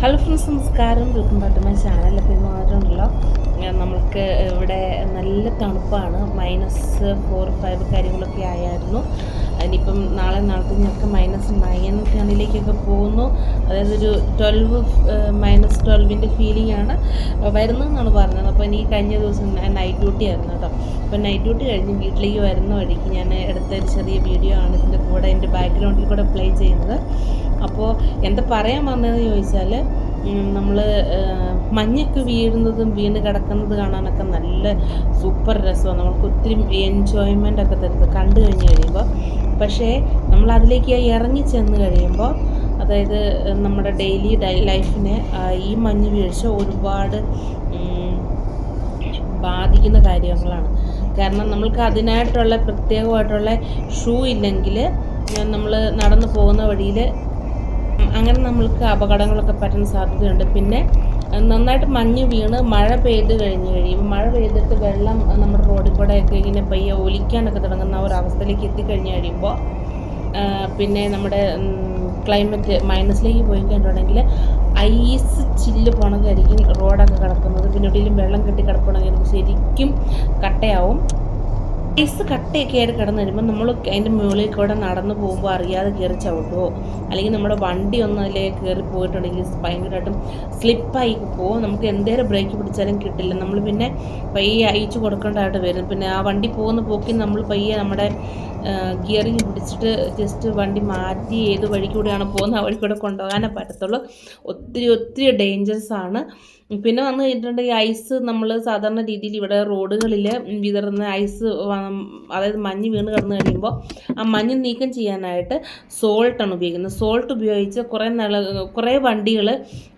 Hello friends നമസ്കാരം. Welcome back to my channel അപ്പോൾ ഇന്ന് നമ്മൾക്ക് ഇവിടെ നല്ല തണുപ്പാണ്. മൈനസ് ഫോർ ഫൈവ് കാര്യങ്ങളൊക്കെ ആയായിരുന്നു. അതിനിപ്പം നാളെ നാളത്തെ ഞങ്ങൾക്ക് മൈനസ് നയൻ ടണിലേക്കൊക്കെ പോകുന്നു. അതായത് ഒരു ട്വൽവ് മൈനസ് ട്വൽവിന്റെ ഫീലിംഗ് ആണ്. വരുന്നതെന്നാണ് പറഞ്ഞത്. അപ്പോൾ എനിക്ക് കഴിഞ്ഞ ദിവസം നൈറ്റ് ഡ്യൂട്ടി ആയിരുന്നു കേട്ടോ. അപ്പോൾ നൈറ്റ് ഡ്യൂട്ടി കഴിഞ്ഞ് വീട്ടിലേക്ക് വരുന്ന വഴിക്ക് ഞാൻ എടുത്ത ഒരു ചെറിയ വീഡിയോ ആണ് ഇതിന്റെ കൂടെ എന്റെ ബാക്ക്ഗ്രൗണ്ടിൽ കൂടെ പ്ലേ ചെയ്യുന്നത്. അപ്പോൾ എന്താ പറയാൻ വന്നതെന്ന് ചോദിച്ചാൽ നമ്മൾ മഞ്ഞൊക്കെ വീഴുന്നതും വീണ് കിടക്കുന്നത് കാണാനൊക്കെ നല്ല സൂപ്പർ രസമാണ് നമുക്ക് ഒത്തിരി എൻജോയ്മെന്റ് ഒക്കെ തരുന്നത് കണ്ടു കഴിഞ്ഞ് കഴിയുമ്പോൾ പക്ഷേ നമ്മൾ അതിലേക്ക് ഇറങ്ങി ചെന്ന് കഴിയുമ്പോൾ അതായത് നമ്മുടെ ഡെയിലി ലൈഫിനെ ഈ മഞ്ഞ് വീഴ്ച ഒരുപാട് ബാധിക്കുന്ന കാര്യങ്ങളാണ്. കാരണം നമ്മൾക്ക് അതിനായിട്ടുള്ള പ്രത്യേകമായിട്ടുള്ള ഷൂ ഇല്ലെങ്കിൽ നമ്മൾ നടന്നു പോകുന്ന വഴിയിൽ അങ്ങനെ നമ്മൾക്ക് അപകടങ്ങളൊക്കെ പറ്റാൻ സാധ്യതയുണ്ട്. പിന്നെ നന്നായിട്ട് മഞ്ഞ് വീണ് മഴ പെയ്ത് കഴിഞ്ഞ് കഴിയുമ്പോൾ മഴ പെയ്തിട്ട് വെള്ളം നമ്മുടെ റോഡിൽ കൂടെ ഒക്കെ ഇങ്ങനെ പയ്യെ ഒലിക്കാനൊക്കെ തുടങ്ങുന്ന ഒരു അവസ്ഥയിലേക്ക് എത്തിക്കഴിഞ്ഞ് കഴിയുമ്പോൾ പിന്നെ നമ്മുടെ ക്ലൈമറ്റ് മൈനസിലേക്ക് പോയി കഴിഞ്ഞിട്ടുണ്ടെങ്കിൽ ഐസ് ചില്ല് പോണതായിരിക്കും റോഡൊക്കെ കിടക്കുന്നത്. പിന്നെ എവിടെയെങ്കിലും വെള്ളം കെട്ടി കിടപ്പുണ്ടെങ്കിൽ ശരിക്കും കട്ടയാവും. ഐസ് കട്ടയൊക്കെ ആയിട്ട് കിടന്നു വരുമ്പോൾ നമ്മൾ അതിന്റെ മുകളിൽ കൂടെ നടന്നു പോകുമ്പോൾ അറിയാതെ കയറി ചവിട്ടുമോ അല്ലെങ്കിൽ നമ്മുടെ വണ്ടി ഒന്നും അതിലേക്ക് കയറി പോയിട്ടുണ്ടെങ്കിൽ ഭയങ്കരമായിട്ടും സ്ലിപ്പായി പോകും നമുക്ക് എന്തേലും ബ്രേക്ക് പിടിച്ചാലും കിട്ടില്ല. നമ്മൾ പിന്നെ പയ്യെ അയച്ചു കൊടുക്കേണ്ടതായിട്ട് വരും. പിന്നെ ആ വണ്ടി പോകുന്ന പോക്കി നമ്മൾ പയ്യെ നമ്മുടെ ഗിയറിങ് പിടിച്ചിട്ട് ജസ്റ്റ് വണ്ടി മാറ്റി ഏത് വഴി കൂടെയാണ് പോകുന്നത് ആ വഴി കൂടെ കൊണ്ടുപോകാനേ പറ്റത്തുള്ളൂ. ഒത്തിരി ഒത്തിരി ഡേഞ്ചറസ് ആണ്. പിന്നെ വന്നു കഴിഞ്ഞിട്ടുണ്ടെങ്കിൽ ഐസ് നമ്മൾ സാധാരണ രീതിയിൽ ഇവിടെ റോഡുകളിൽ വിതറുന്ന ഐസ് അതായത് മഞ്ഞ് വീണ് കിടന്നു കഴിയുമ്പോൾ ആ മഞ്ഞ് നീക്കം ചെയ്യാനായിട്ട് സോൾട്ടാണ് ഉപയോഗിക്കുന്നത്. സോൾട്ട് ഉപയോഗിച്ച് കുറേ നല്ല കുറേ വണ്ടികൾ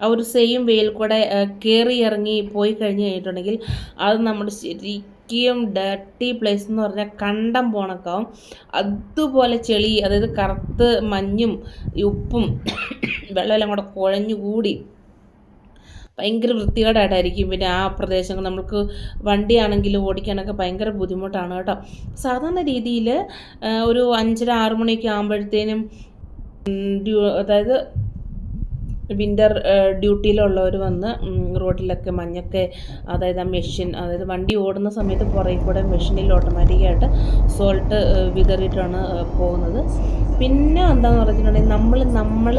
ആ ഒരു സെയിം വെയിൽ കൂടെ കയറി ഇറങ്ങി പോയി കഴിഞ്ഞ് കഴിഞ്ഞിട്ടുണ്ടെങ്കിൽ അത് നമ്മുടെ ശരിക്കും ഡർട്ടി പ്ലേസ് എന്ന് പറഞ്ഞാൽ കണ്ടം പോണക്കാവും അതുപോലെ ചെളി അതായത് കറുത്ത് മഞ്ഞും ഉപ്പും വെള്ളമെല്ലാം കൂടെ കുഴഞ്ഞു കൂടി ഭയങ്കര വൃത്തികേടായിട്ടായിരിക്കും. പിന്നെ ആ പ്രദേശങ്ങൾ നമുക്ക് വണ്ടിയാണെങ്കിലും ഓടിക്കാനൊക്കെ ഭയങ്കര ബുദ്ധിമുട്ടാണ് കേട്ടോ. സാധാരണ രീതിയിൽ ഒരു അഞ്ചര ആറ് മണിയൊക്കെ ആകുമ്പോഴത്തേനും അതായത് വിന്റർ ഡ്യൂട്ടിയിലുള്ളവർ വന്ന് റോഡിലൊക്കെ മഞ്ഞൊക്കെ അതായത് ആ മെഷീൻ അതായത് വണ്ടി ഓടുന്ന സമയത്ത് പുറകെ കൂടെ മെഷീനിൽ ഓട്ടോമാറ്റിക്കായിട്ട് സോൾട്ട് വിതറിയിട്ടാണ് പോകുന്നത്. പിന്നെ എന്താണെന്ന് പറഞ്ഞിട്ടുണ്ടെങ്കിൽ നമ്മൾ നമ്മൾ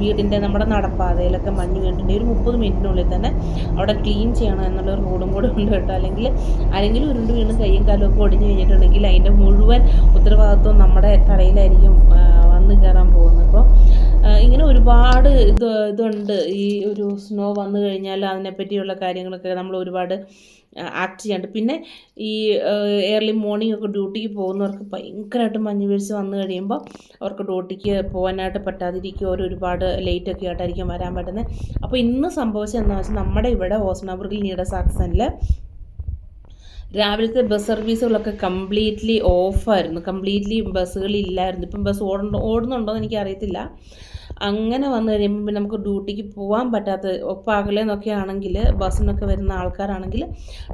വീടിന്റെ നമ്മുടെ നടപ്പാതയിലൊക്കെ മഞ്ഞ് വീണിട്ടുണ്ടെങ്കിൽ ഒരു മുപ്പത് മിനിറ്റിനുള്ളിൽ തന്നെ അവിടെ ക്ലീൻ ചെയ്യണം എന്നുള്ള ഒരു കൂടെ ഉണ്ട് കേട്ടോ. അല്ലെങ്കിൽ ആരെങ്കിലും ഉരുണ്ട് വീണ് കയ്യും കാലും ഒക്കെ ഒടിഞ്ഞു കഴിഞ്ഞിട്ടുണ്ടെങ്കിൽ അതിന്റെ മുഴുവൻ ഉത്തരവാദിത്വം നമ്മുടെ തലയിലായിരിക്കും വന്ന് കയറാൻ പോകുന്നത്. അപ്പോൾ ഇങ്ങനെ ഒരുപാട് ഇത് ഇതുണ്ട്. ഈ ഒരു സ്നോ വന്നു കഴിഞ്ഞാൽ അതിനെപ്പറ്റിയുള്ള കാര്യങ്ങളൊക്കെ നമ്മൾ ഒരുപാട് ആക്ട് ചെയ്യാണ്ട്. പിന്നെ ഈ ഏർലി മോർണിംഗ് ഒക്കെ ഡ്യൂട്ടിക്ക് പോകുന്നവർക്ക് ഭയങ്കരമായിട്ട് മഞ്ഞ് വീഴ്ച വന്നു കഴിയുമ്പോൾ അവർക്ക് ഡ്യൂട്ടിക്ക് പോകാനായിട്ട് പറ്റാതിരിക്കും. അവർ ഒരുപാട് ലേറ്റ് ഒക്കെ ആയിട്ടായിരിക്കും വരാൻ പറ്റുന്നത് അപ്പോൾ ഇന്ന് സംഭവിച്ചത് എന്താണെന്ന് വെച്ചാൽ നമ്മുടെ ഇവിടെ ഓസ്നാബുർഗിൽ നീഡ സാക്സനിൽ രാവിലത്തെ ബസ് സർവീസുകളൊക്കെ കംപ്ലീറ്റ്ലി ഓഫായിരുന്നു കംപ്ലീറ്റ്ലി ബസ്സുകളില്ലായിരുന്നു ഇപ്പം ബസ് ഓടുന്നുണ്ടോ ഓടുന്നുണ്ടോ എന്ന് എനിക്ക് അറിയത്തില്ല അങ്ങനെ വന്നു കഴിയുമ്പോൾ നമുക്ക് ഡ്യൂട്ടിക്ക് പോകാൻ പറ്റാത്ത പകലെന്നൊക്കെ ആണെങ്കിൽ ബസ്സിനൊക്കെ വരുന്ന ആൾക്കാരാണെങ്കിൽ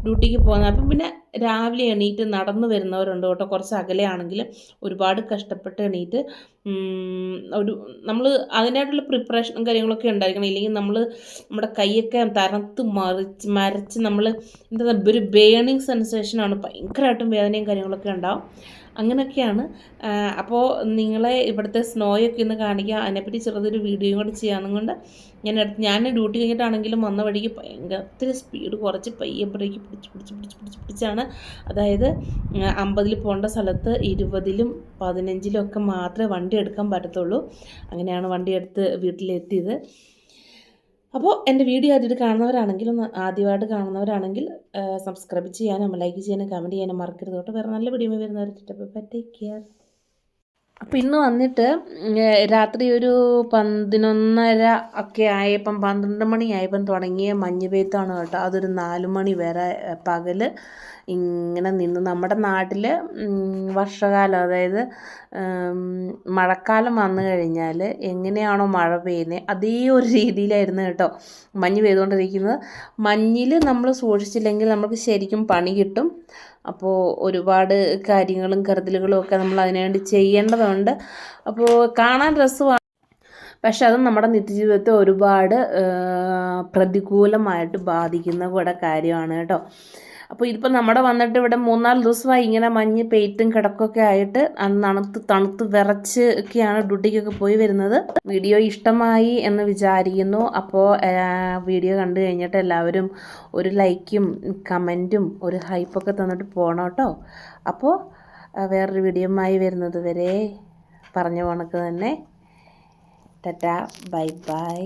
ഡ്യൂട്ടിക്ക് പോകുന്ന അപ്പം പിന്നെ രാവിലെ എണീറ്റ് നടന്നു വരുന്നവരുണ്ട് കേട്ടോ. കുറച്ച് അകലെയാണെങ്കിൽ ഒരുപാട് കഷ്ടപ്പെട്ട് എണീറ്റ് ഒരു നമ്മൾ അതിനായിട്ടുള്ള പ്രിപ്പറേഷനും കാര്യങ്ങളൊക്കെ ഉണ്ടായിരിക്കണം. ഇല്ലെങ്കിൽ നമ്മൾ നമ്മുടെ കൈയൊക്കെ തരത്ത് മറിച്ച് മരച്ച് നമ്മൾ എന്താ ഒരു ബേണിങ് സെൻസേഷനാണ് ഭയങ്കരമായിട്ടും വേദനയും കാര്യങ്ങളൊക്കെ ഉണ്ടാവും. അങ്ങനെയൊക്കെയാണ് അപ്പോൾ നിങ്ങളെ ഇവിടുത്തെ സ്നോയൊക്കെ ഒന്ന് കാണിക്കുക. അതിനെപ്പറ്റി ചെറുതൊരു വീഡിയോയും കൂടി ചെയ്യാമെന്നും കൊണ്ട് ഞാൻ ഞാൻ ഡ്യൂട്ടി കഴിഞ്ഞിട്ടാണെങ്കിലും വന്ന വഴിക്ക് ഭയങ്കര ഒത്തിരി സ്പീഡ് കുറച്ച് പയ്യെ ബ്രേക്ക് പിടിച്ച് പിടിച്ച് പിടിച്ച് പിടിച്ച് പിടിച്ചാണ്. അതായത് അമ്പതിൽ പോകേണ്ട സ്ഥലത്ത് ഇരുപതിലും പതിനഞ്ചിലും ഒക്കെ മാത്രമേ വണ്ടി എടുക്കാൻ പറ്റത്തുള്ളൂ. അങ്ങനെയാണ് വണ്ടി എടുത്ത് വീട്ടിലെത്തിയത്. അപ്പോൾ എന്റെ വീഡിയോ ആദ്യമായിട്ട് കാണുന്നവരാണെങ്കിൽ ഒന്ന് ആദ്യമായിട്ട് കാണുന്നവരാണെങ്കിൽ സബ്സ്ക്രൈബ് ചെയ്യാനും ലൈക്ക് ചെയ്യാനും കമന്റ് ചെയ്യാനും മറക്കരുത് കേട്ടോ. വേറെ നല്ല വീഡിയോ വരുന്നവർ ടേക്ക് കെയർ അപ്പോൾ ഇന്ന് വന്നിട്ട് രാത്രി ഒരു പതിനൊന്നര ഒക്കെ ആയപ്പം പന്ത്രണ്ട് മണി ആയപ്പം തുടങ്ങിയ മഞ്ഞ് പെയ്ത്താണ് കേട്ടോ. അതൊരു നാല് മണി വരെ പകൽ ഇങ്ങനെ നിന്ന് നമ്മുടെ നാട്ടിൽ വർഷകാലം അതായത് മഴക്കാലം വന്നു കഴിഞ്ഞാൽ എങ്ങനെയാണോ മഴ പെയ്യുന്നത് അതേ ഒരു രീതിയിലായിരുന്നു കേട്ടോ മഞ്ഞ് പെയ്തുകൊണ്ടിരിക്കുന്നത്. മഞ്ഞിൽ നമ്മൾ സൂക്ഷിച്ചില്ലെങ്കിൽ നമുക്ക് ശരിക്കും പണി കിട്ടും. അപ്പോൾ ഒരുപാട് കാര്യങ്ങളും കരുതലുകളും ഒക്കെ നമ്മൾ അതിനുവേണ്ടി ചെയ്യേണ്ടതുണ്ട്. അപ്പോൾ കാണാൻ രസമാണ് പക്ഷെ അത് നമ്മുടെ നിത്യജീവിതത്തെ ഒരുപാട് പ്രതികൂലമായിട്ട് ബാധിക്കുന്ന കൂടെ കാര്യമാണ് കേട്ടോ. അപ്പോൾ ഇതിപ്പോൾ നമ്മുടെ വന്നിട്ട് ഇവിടെ മൂന്നാൽ ദിവസമായി ഇങ്ങനെ മഞ്ഞ് പെയ്ത്തും കിടക്കൊക്കെ ആയിട്ട് തണുത്ത് തണുത്ത് വിറച്ച് ഒക്കെയാണ് ഡ്യൂട്ടിക്കൊക്കെ പോയി വരുന്നത്. വീഡിയോ ഇഷ്ടമായി എന്ന് വിചാരിക്കുന്നു. അപ്പോൾ വീഡിയോ കണ്ടു കഴിഞ്ഞിട്ട് എല്ലാവരും ഒരു ലൈക്കും കമന്റും ഒരു ഹൈപ്പൊക്കെ തന്നിട്ട് പോകണം കേട്ടോ. അപ്പോൾ വേറൊരു വീഡിയോമായി വരുന്നത് വരെ പറഞ്ഞ കണക്ക് തന്നെ. Tata bye bye.